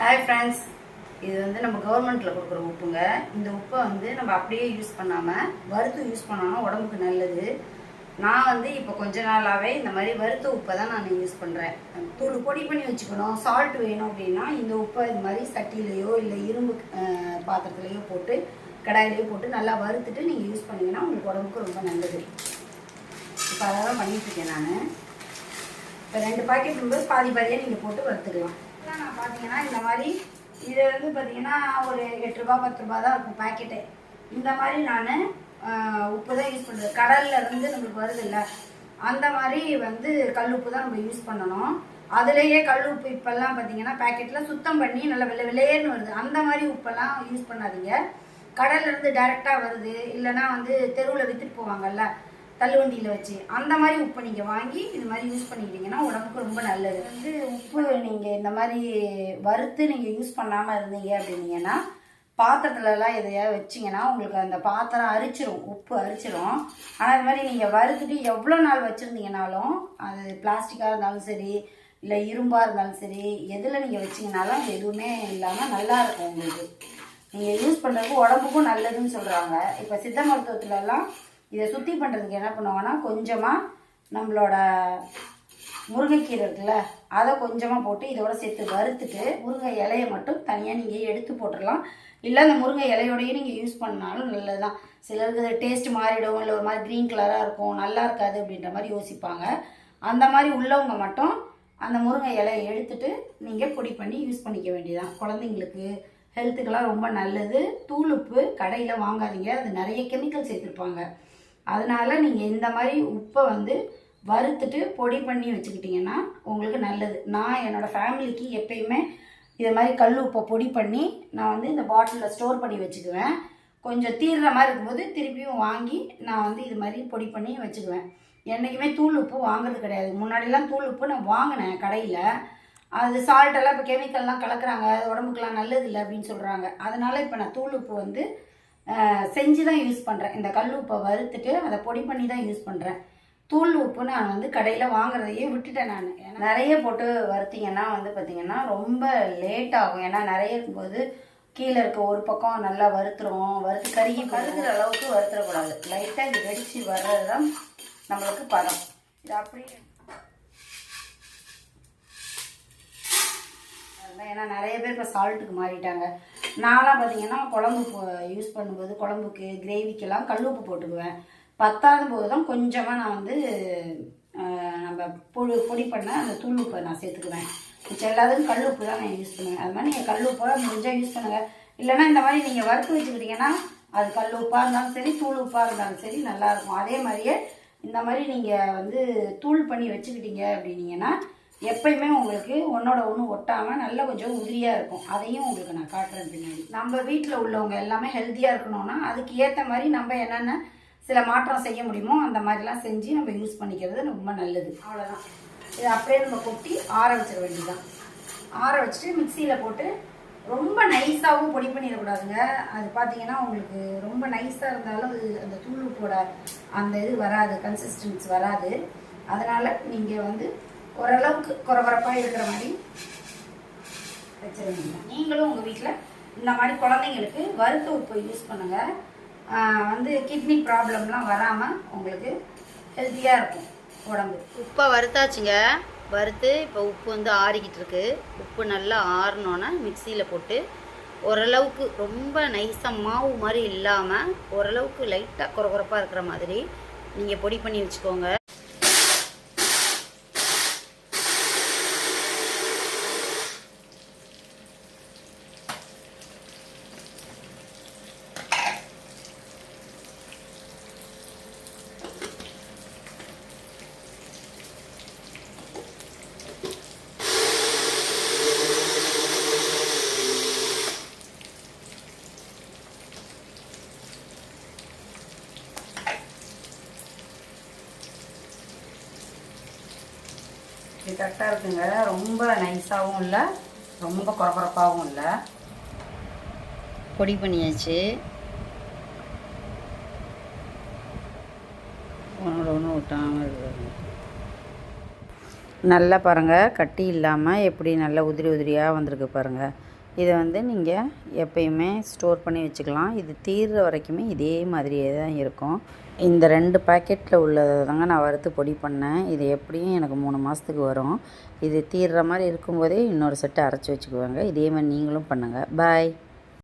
Hi friends இது வந்து நம்ம கவர்மெண்ட்டில் கொடுக்குற உப்புங்க. இந்த உப்பை வந்து நம்ம அப்படியே யூஸ் பண்ணாமல் வறுத்து யூஸ் பண்ணோம்னா உடம்புக்கு நல்லது. நான் வந்து இப்போ கொஞ்ச நாளாகவே இந்த மாதிரி வறுத்த உப்பை தான் நான் யூஸ் பண்ணுறேன் தூள் பொடி பண்ணி வச்சுக்கணும். சால்ட் வேணும் அப்படின்னா இந்த உப்பை இது மாதிரி சட்டியிலையோ இல்லை இரும்பு பாத்திரத்துலையோ போட்டு கடாயிலையோ போட்டு நல்லா வறுத்துட்டு நீங்கள் யூஸ் பண்ணீங்கன்னா உங்களுக்கு உடம்புக்கு ரொம்ப நல்லது. இப்போ அதெல்லாம் பண்ணிகிட்ருக்கேன் பண்ணிட்டுருக்கேன் நான். இப்போ ரெண்டு பாக்கெட் வந்து பாதி பாதியாக நீங்கள் போட்டு வறுத்துக்கலாம். இதெல்லாம் நான் பார்த்தீங்கன்னா இந்த மாதிரி. இது வந்து பார்த்தீங்கன்னா ஒரு எட்டு ரூபா பத்து ரூபா தான் இருக்கும் பாக்கெட்டு இந்த மாதிரி நான் உப்பு தான் யூஸ் பண்ணுறது கடல்ல இருந்து நம்மளுக்கு வருது இல்லை. அந்த மாதிரி வந்து கல் உப்பு தான் நம்ம யூஸ் பண்ணணும். அதுலேயே கல் உப்பு இப்போல்லாம் பார்த்தீங்கன்னா பேக்கெட்டில் சுத்தம் பண்ணி நல்லா வெள்ளை வெள்ளையேன்னு வருது. அந்த மாதிரி உப்பெல்லாம் யூஸ் பண்ணாதீங்க. கடல்லேருந்து டைரெக்டாக வருது. இல்லைன்னா வந்து தெருவில் விற்றுட்டு போவாங்கல்ல. தள்ளுவண்டியில் வச்சு. அந்த மாதிரி உப்பு நீங்கள் வாங்கி இது மாதிரி யூஸ் பண்ணிக்கிட்டீங்கன்னா உடம்புக்கு ரொம்ப நல்லது. வந்து உப்பு நீங்கள் இந்த மாதிரி வறுத்து நீங்கள் யூஸ் பண்ணாமல் இருந்தீங்க அப்படின்னீங்கன்னா பாத்திரத்துலலாம் எதையாவது வச்சிங்கன்னா உங்களுக்கு அந்த பாத்திரம் அரிச்சிரும் உப்பு அரிச்சிரும். ஆனால் இது மாதிரி நீங்கள் வறுத்துட்டு எவ்வளோ நாள் வச்சுருந்தீங்கனாலும் அது பிளாஸ்டிக்காக இருந்தாலும் சரி இல்லை இரும்பாக இருந்தாலும் சரி எதில் நீங்கள் வச்சிங்கனாலும் அது எதுவுமே இல்லாமல் நல்லாயிருக்கும் உங்களுக்கு. நீங்கள் யூஸ் பண்ணுறதுக்கு உடம்புக்கும் நல்லதுன்னு சொல்கிறாங்க இப்போ சித்த மருத்துவத்துலலாம் இதை சுத்தி பண்ணுறதுக்கு என்ன பண்ணுவாங்கன்னா கொஞ்சமாக நம்மளோட முருங்கைக்கீரை இருக்குல்ல அதை கொஞ்சமாக போட்டு இதோட சேர்த்து வறுத்துட்டு முருங்கை இலையை மட்டும் தனியாக நீங்கள் எடுத்து போட்டுடலாம். இல்லை அந்த முருங்கை இலையோடயே நீங்கள் யூஸ் பண்ணாலும் நல்லது தான் சிலருக்கு டேஸ்ட் மாறிடும் இல்லை ஒரு மாதிரி க்ரீன் கலராக இருக்கும் நல்லா இருக்காது அப்படின்ற மாதிரி யோசிப்பாங்க. அந்த மாதிரி உள்ளவங்க மட்டும் அந்த முருங்கை இலையை எடுத்துட்டு நீங்கள் பொடி பண்ணி யூஸ் பண்ணிக்க வேண்டியதான் குழந்தைங்களுக்கு ஹெல்த்துக்கெல்லாம் ரொம்ப நல்லது. தூளுப்பு கடையில் வாங்காதீங்க. அது நிறைய கெமிக்கல் சேர்த்துருப்பாங்க. அதனால் நீங்கள் இந்த மாதிரி உப்பை வந்து வறுத்துட்டு பொடி பண்ணி வச்சுக்கிட்டிங்கன்னா உங்களுக்கு நல்லது. நான் என்னோடய ஃபேமிலிக்கு எப்பயுமே இதை மாதிரி கல் உப்பை பொடி பண்ணி நான் வந்து இந்த பாட்டிலில் ஸ்டோர் பண்ணி வச்சுக்குவேன். கொஞ்சம் தீர்ற மாதிரி இருக்கும்போது திருப்பியும் வாங்கி நான் வந்து இது மாதிரி பொடி பண்ணி வச்சுக்குவேன். என்றைக்குமே தூள் உப்பு வாங்குறது கிடையாது. முன்னாடிலாம் தூள் உப்பு நான் வாங்கினேன் கடையில். அது சால்ட்டெல்லாம் இப்போ கெமிக்கல்லாம் கலக்கிறாங்க. அது உடம்புக்குலாம் நல்லது இல்லை அப்படின்னு சொல்கிறாங்க அதனால் இப்போ நான் தூள் உப்பு வந்து செஞ்சு தான் யூஸ் பண்ணுறேன் இந்த கல் உப்பை வறுத்துட்டு அதை பொடி பண்ணி தான் யூஸ் பண்ணுறேன் தூள் உப்பு நான் வந்து கடையில் வாங்குறதையே விட்டுட்டேன் நான். நிறைய போட்டு வறுத்தீங்கன்னா வந்து பார்த்திங்கன்னா ரொம்ப லேட் ஆகும். ஏன்னா நிறைய இருக்கும்போது கீழே இருக்க ஒரு பக்கம் நல்லா வறுத்துரும். வறுத்து கருகி கருகிற அளவுக்கு வறுத்துடக்கூடாது லைட்டாக இது வெடிச்சு வர்றது தான் நம்மளுக்கு பதம். இது அப்படியே ஏன்னா நிறைய பேர் இப்போ சால்ட்டுக்கு மாறிட்டாங்க. நான்லாம் பார்த்தீங்கன்னா குழம்பு யூஸ் பண்ணும்போது குழம்புக்கு கிரேவிக்கெல்லாம் கல்லுப்பு போட்டுக்குவேன். பத்தாவது போது தான் கொஞ்சமாக நான் வந்து நம்ம பொடி பொடி பண்ண அந்த தூள் உப்பை நான் சேர்த்துக்குவேன். மிச்சம் எல்லாத்துக்கும் கல் உப்பு தான் நான் யூஸ் பண்ணுவேன். அது மாதிரி நீங்கள் கல் உப்பை முடிஞ்சால் யூஸ் பண்ணுங்கள் இல்லைன்னா இந்த மாதிரி நீங்கள் வறுத்து வச்சுக்கிட்டீங்கன்னா அது கல் உப்பாக இருந்தாலும் சரி தூள் உப்பாக இருந்தாலும் சரி நல்லாயிருக்கும் அதே மாதிரியே இந்த மாதிரி நீங்கள் வந்து தூள் பண்ணி வச்சுக்கிட்டீங்க அப்படின்னீங்கன்னா எப்பயுமே உங்களுக்கு ஒன்றோட ஒன்று ஒட்டாமல் நல்ல கொஞ்சம் உதிரியாக இருக்கும். அதையும் உங்களுக்கு நான் காட்டுறேன் பின்னாடி. நம்ம வீட்டில் உள்ளவங்க எல்லாமே ஹெல்த்தியாக இருக்கணும்னா அதுக்கு ஏற்ற மாதிரி நம்ம என்னென்ன சில மாற்றம் செய்ய முடியுமோ அந்த மாதிரிலாம் செஞ்சு நம்ம யூஸ் பண்ணிக்கிறது ரொம்ப நல்லது. அவ்வளோதான் இதை அப்படியே நம்ம கொட்டி ஆற வச்சிட வேண்டியதுதான். ஆற வச்சுட்டு மிக்சியில் போட்டு ரொம்ப நைஸாகவும் பொடி பண்ணிடக்கூடாதுங்க. அது பார்த்தீங்கன்னா உங்களுக்கு ரொம்ப நைஸாக இருந்தாலும் அது அந்த தூள் அந்த இது வராது கன்சிஸ்டன்ஸ் வராது. அதனால் நீங்கள் வந்து ஓரளவுக்கு குறகுறப்பாக இருக்கிற மாதிரி வச்சிருவீங்க நீங்களும் உங்கள் வீட்டில் இந்த மாதிரி குழந்தைங்களுக்கு வறுத்த உப்பு யூஸ் பண்ணுங்கள் வந்து கிட்னி ப்ராப்ளம்லாம் வராமல் உங்களுக்கு ஹெல்த்தியாக இருக்கும் உடம்பு. உப்பை வறுத்தாச்சுங்க. வறுத்து இப்போ உப்பு வந்து ஆறிக்கிட்டு இருக்கு. உப்பு நல்லா ஆறினோன்னே மிக்சியில் போட்டு ஓரளவுக்கு ரொம்ப நைஸாக மாவு மாதிரி இல்லாமல் ஓரளவுக்கு லைட்டாக குறகுறப்பாக இருக்கிற மாதிரி நீங்கள் பொடி பண்ணி வச்சுக்கோங்க. இது கரெக்டாக இருக்குங்க. ரொம்ப நைஸாகவும் இல்லை. ரொம்ப குறகுறப்பாகவும் இல்லை. பொடி பண்ணியாச்சு. ஒன்றோட ஒன்று ஒட்டாமல் இருக்கிறது நல்லா பாருங்கள் கட்டி இல்லாமல் எப்படி நல்லா உதிரி உதிரியாக வந்திருக்கு பாருங்கள் இதை வந்து நீங்கள் எப்பயுமே ஸ்டோர் பண்ணி வச்சுக்கலாம். இது தீர்ற வரைக்குமே இதே மாதிரியே தான் இருக்கும். இந்த ரெண்டு பாக்கெட்டில் உள்ளதை தாங்க நான் வறுத்து பொடி பண்ணேன். இது எப்படியும் எனக்கு மூணு மாதத்துக்கு வரும். இது தீர்ற மாதிரி இருக்கும்போதே இன்னொரு செட்டு அரைச்சி வச்சுக்குவாங்க. இதே மாதிரி நீங்களும் பண்ணுங்கள் பாய்.